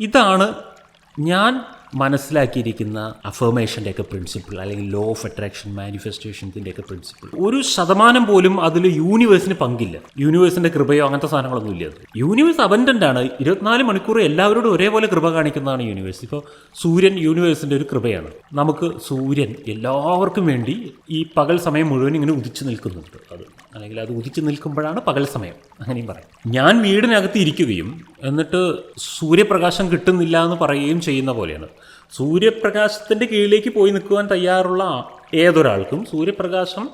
ഇതാണ് ഞാൻ മനസ്സിലാക്കിയിരിക്കുന്ന അഫർമേഷന്റെയൊക്കെ പ്രിൻസിപ്പിൾ അല്ലെങ്കിൽ ലോ ഓഫ് അട്രാക്ഷൻ മാനിഫെസ്റ്റേഷൻസിന്റെയൊക്കെ പ്രിൻസിപ്പിൾ ഒരു ശതമാനം പോലും അതിൽ യൂണിവേഴ്സിന് പങ്കില്ല. യൂണിവേഴ്സിന്റെ കൃപയോ അങ്ങനത്തെ സാധനങ്ങളൊന്നും ഇല്ല അത് യൂണിവേഴ്സ് അബൻഡന്റ് ആണ്. ഇരുപത്തിനാല് മണിക്കൂർ എല്ലാവരോടും ഒരേപോലെ കൃപ കാണിക്കുന്നതാണ് യൂണിവേഴ്സ് ഇപ്പോൾ സൂര്യൻ യൂണിവേഴ്സിന്റെ ഒരു കൃപയാണ്. നമുക്ക് സൂര്യൻ എല്ലാവർക്കും വേണ്ടി ഈ പകൽ സമയം മുഴുവൻ ഇങ്ങനെ ഉദിച്ചു നിൽക്കുന്നുണ്ട്. അത് അല്ലെങ്കിൽ അത് ഉദിച്ചു നിൽക്കുമ്പോഴാണ് പകൽ സമയം. അങ്ങനെയും പറയാം. ഞാൻ വീടിനകത്ത് ഇരിക്കുകയും എന്നിട്ട് സൂര്യപ്രകാശം കിട്ടുന്നില്ല എന്ന് പറയുകയും ചെയ്യുന്ന പോലെയാണ്. സൂര്യപ്രകാശത്തിന്റെ കീഴിലേക്ക് പോയി നിൽക്കുവാൻ തയ്യാറുള്ള ഏതൊരാൾക്കും സൂര്യപ്രകാശം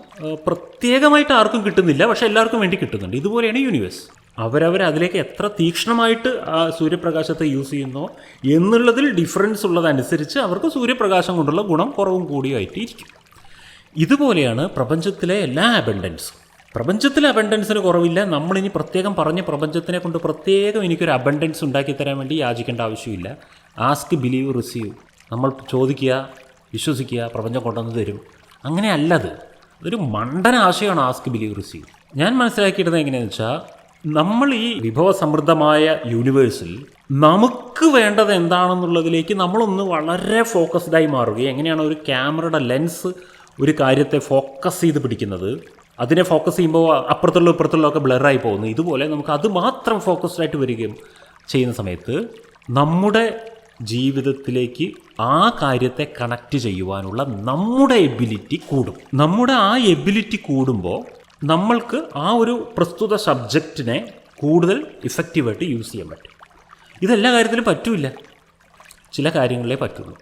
പ്രത്യേകമായിട്ട് ആർക്കും കിട്ടുന്നില്ല പക്ഷെ എല്ലാവർക്കും വേണ്ടി കിട്ടുന്നുണ്ട്. ഇതുപോലെയാണ് യൂണിവേഴ്സ്. അവരവർ അതിലേക്ക് എത്ര തീക്ഷ്ണമായിട്ട് ആ സൂര്യപ്രകാശത്തെ യൂസ് ചെയ്യുന്നോ എന്നുള്ളതിൽ ഡിഫറൻസ് ഉള്ളതനുസരിച്ച് അവർക്ക് സൂര്യപ്രകാശം കൊണ്ടുള്ള ഗുണം കുറവും കൂടിയായിട്ട് ഇരിക്കും ഇതുപോലെയാണ് പ്രപഞ്ചത്തിലെ എല്ലാ അബൻഡൻസും പ്രപഞ്ചത്തിലെ അബൻഡൻസിന് കുറവില്ല. നമ്മളിനി പ്രത്യേകം പറഞ്ഞ് പ്രപഞ്ചത്തിനെ കൊണ്ട് പ്രത്യേകം എനിക്കൊരു അബൻഡൻസ് ഉണ്ടാക്കി തരാൻ വേണ്ടി യാചിക്കേണ്ട ആവശ്യമില്ല. ആസ്ക് ബിലീവ് റിസീവ് നമ്മൾ ചോദിക്കുക വിശ്വസിക്കുക പ്രപഞ്ചം കൊണ്ടുവന്ന് തരും. അങ്ങനെ അല്ലത്. ഒരു മണ്ടന ആശയമാണ് ആസ്ക് ബിലീവ് റിസീവ് ഞാൻ മനസ്സിലാക്കിയിരുന്നത് എങ്ങനെയാണെന്ന് വെച്ചാൽ നമ്മൾ ഈ വിഭവസമൃദ്ധമായ യൂണിവേഴ്സിൽ നമുക്ക് വേണ്ടത് എന്താണെന്നുള്ളതിലേക്ക് നമ്മളൊന്ന് വളരെ ഫോക്കസ്ഡായി മാറുകയും എങ്ങനെയാണ് ഒരു ക്യാമറയുടെ ലെൻസ് ഒരു കാര്യത്തെ ഫോക്കസ് ചെയ്ത് പിടിക്കുന്നത്? അതിനെ ഫോക്കസ് ചെയ്യുമ്പോൾ അപ്പുറത്തുള്ള ഇപ്പുറത്തുള്ള ഒക്കെ ബ്ലറായി പോകുന്നു. ഇതുപോലെ നമുക്ക് അത് മാത്രം ഫോക്കസ്ഡ് ആയിട്ട് വരികയും ചെയ്യുന്ന സമയത്ത് നമ്മുടെ ജീവിതത്തിലേക്ക് ആ കാര്യത്തെ കണക്റ്റ് ചെയ്യുവാനുള്ള നമ്മുടെ എബിലിറ്റി കൂടും. നമ്മുടെ ആ എബിലിറ്റി കൂടുമ്പോൾ നമ്മൾക്ക് ആ ഒരു പ്രസ്തുത സബ്ജക്റ്റിനെ കൂടുതൽ ഇഫക്റ്റീവായിട്ട് യൂസ് ചെയ്യാൻ പറ്റും. ഇതെല്ലാ കാര്യത്തിലും പറ്റൂല ചില കാര്യങ്ങളിലേ പറ്റുള്ളൂ.